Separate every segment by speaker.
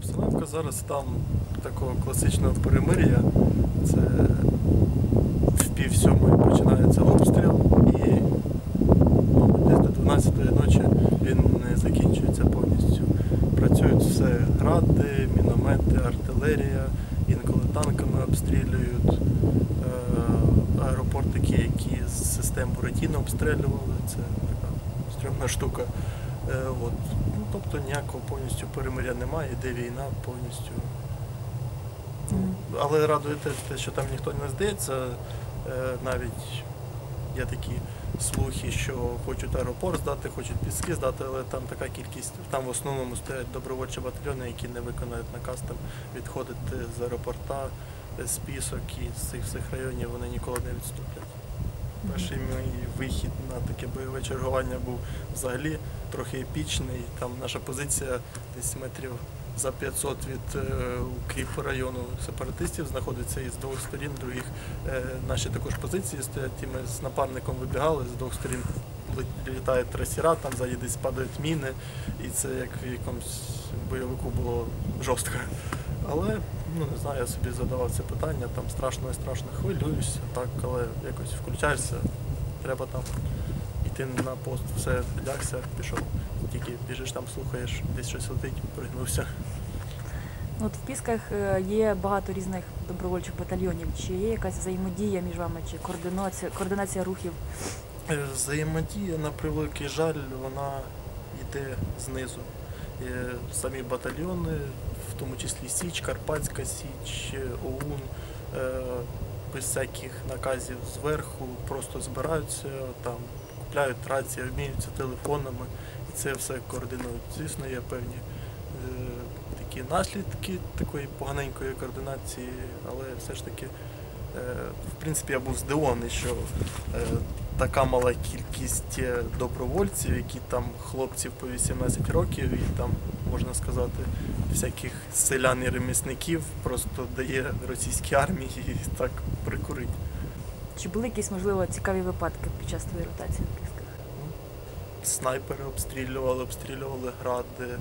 Speaker 1: Обстановка зараз там такого класичного перемир'я. Це в пів сьомої починається обстріл і десь до 12-ї ночі він не закінчується повністю. Працюють все гради, міномети, артилерія, інколи танками обстрілюють. Е, Аеропортики, які з систем Буратіно обстрілювали, це така стрьомна штука. Е, От. Ну, тобто ніякого повністю перемиря немає, йде війна повністю. Ну, Але радує те, що там ніхто не здається. Е, Навіть є такі слухи, що хочуть аеропорт здати, хочуть піски здати, але там така кількість, там в основному стоять добровольчі батальйони, які не виконають наказ там відходити з аеропорта, е, список і з цих всіх районів вони ніколи не відступлять. Перший мій вихід на таке бойове чергування був взагалі трохи епічний. Там наша позиція десь метрів за 500 від е, укріп району сепаратистів знаходиться і з двох сторін других е, наші також позиції стоять. І ми з напарником вибігали, з двох сторін лі- літають трасіра, там ззаді падають міни, і це як в якомусь бойовику було жорстко. Але ну не знаю, я собі задавав це питання, там страшно і страшно хвилююся, так, але якось включаєшся, треба там йти на пост, все, лягся, пішов. Тільки біжиш там, слухаєш, десь щось летить, пригнувся.
Speaker 2: Ну, От в Пісках е, є багато різних добровольчих батальйонів. Чи є якась взаємодія між вами, чи координація, координація рухів?
Speaker 1: Е, Взаємодія, на превеликий жаль, вона йде знизу. Є самі батальйони, в тому числі Січ, Карпатська Січ, е, ОУН, е, без всяких наказів зверху, просто збираються, там, купляють рації, обмінюються телефонами і це все координують. Звісно, є певні е, такі наслідки такої поганенької координації, але все ж таки, е, в принципі, я був здивований, що е, така мала кількість е, добровольців, які там хлопців по 18 років і там, можна сказати, всяких селян і ремісників просто дає російській армії і так прикурить.
Speaker 2: Чи були якісь, можливо, цікаві випадки під час твоєї ротації в Пісках?
Speaker 1: Снайпери обстрілювали, обстрілювали гради.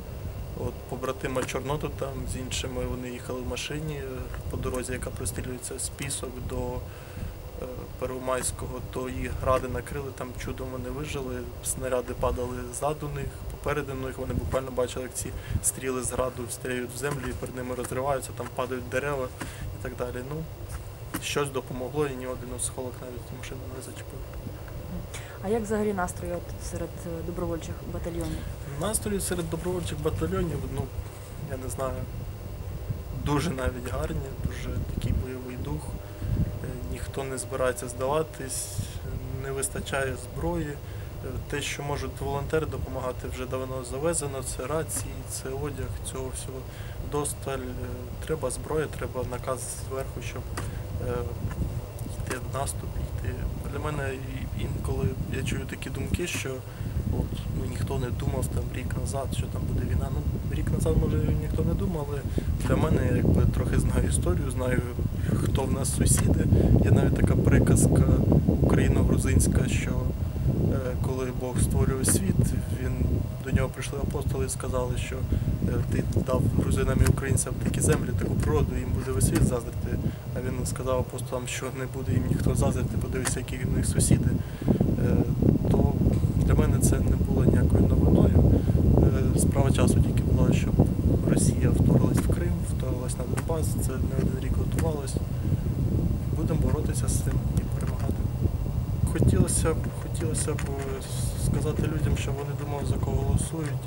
Speaker 1: От побратима Чорноту там з іншими вони їхали в машині е, по дорозі, яка прострілюється з пісок до Первомайського, то їх гради накрили, там чудом вони вижили, снаряди падали ззаду них, попереду них. Вони буквально бачили, як ці стріли з граду стріляють в землю і перед ними розриваються, там падають дерева і так далі. Ну, щось допомогло і ні один осколок навіть машину не зачепив.
Speaker 2: А як взагалі настрої от серед е, добровольчих батальйонів?
Speaker 1: Настрої серед добровольчих батальйонів, ну, я не знаю, дуже навіть гарні, дуже такий бойовий дух. Ніхто не збирається здаватись, не вистачає зброї. Те, що можуть волонтери допомагати, вже давно завезено. Це рації, це одяг, цього всього досталь. Е, Треба зброя, треба наказ зверху, щоб е, йти в наступ, йти. Для мене інколи я чую такі думки, що от, ну, ніхто не думав там рік назад, що там буде війна. Ну, рік назад, може, ніхто не думав, але для мене я якби трохи знаю історію, знаю, хто в нас сусіди. Є навіть така приказка україно-грузинська, що е, коли Бог створював світ, він до нього прийшли апостоли і сказали, що е, ти дав грузинам і українцям такі землі, таку природу, їм буде весь світ заздрити. А він сказав апостолам, що не буде їм ніхто заздрити, подивися, які в них сусіди. Е, То для мене це не було ніякою новиною. Справа часу тільки була, щоб вторглась на Донбас, це не один рік готувалось. Будемо боротися з цим і перемагати. Хотілося б, хотілося б е, сказати людям, що вони думали, за кого голосують,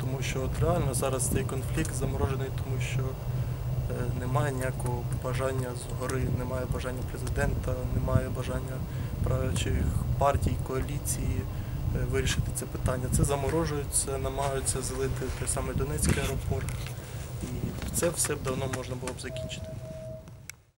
Speaker 1: тому що от реально зараз цей конфлікт заморожений, тому що е, немає ніякого бажання згори, немає бажання президента, немає бажання правлячих партій, коаліції е, вирішити це питання. Це заморожується, намагаються злити той самий Донецький аеропорт. І це все б давно можна було б закінчити.